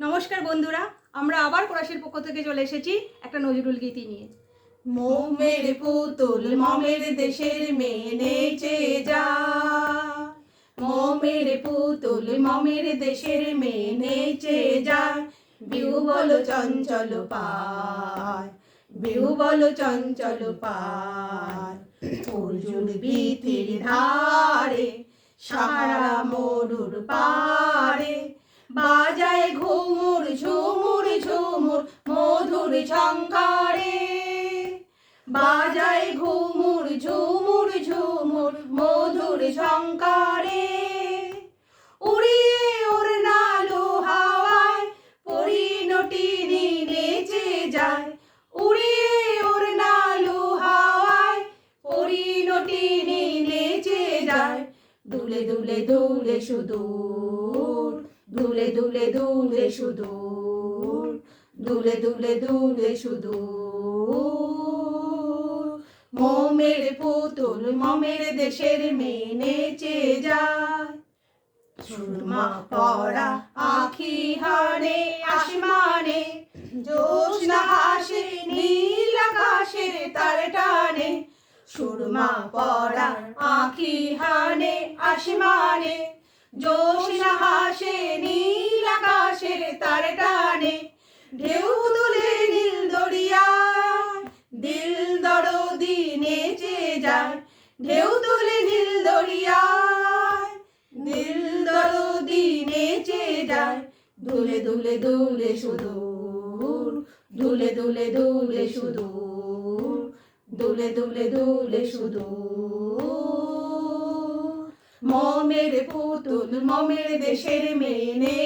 নমস্কার বন্ধুরা, আমরা আবার কোরাসের পক্ষ থেকে চলে এসেছি একটা নজরুল গীতি নিয়ে। মোমের পুতুল মমের দেশের মেয়ে নেচে যা। মোমের পুতুল মমের দেশের মেয়ে নেচে যা। বিউ বলো চঞ্চল পায় বিউ বলো চঞ্চল পায়। অর্জুন ভীতির ধারে সারা মরুর পারে বাজায় ঘুমুর, ঝুমুর ঝুমুর মধুর ঝঙ্কারে। বাজায় ঘুমুর, ঝুমুর ঝুমুর মধুর ঝঙ্কারে। উড়িয়ে ওর নালো হাওয়ায় পরিণতিনি নেচে যায়। উড়িয়ে ওর নালো হাওয়ায় পরিণতিনি নেচে যায়। দুলে দুলে দুলে সুদূর দুলে দুলে দুলে সুদূর দুলে দুলে দুলে সুদূর। মোমের পুতুল মমের দেশের মেয়ে নেচে যায়। সুরমা পড়া আখি হানে, আসমানে জোৎস্না হাসে, নীল আকাশের তার টানে। সুরমা পড়া আখি হানে, আসমানে জোৎস্না হাসে ঢেউ তুলে নীল দরিয়া দিল দরদি নেচে যায়। ঢেউ তুলে নীল দরিয়া দিল দরদি নেচে যায়। দুলে দুলে দুলে সুদূর দুলে দুলে দুলে সুদূর দুলে দুলে দুলে সুদূর। মমের পুতুল, মমের দেশের মেয়ে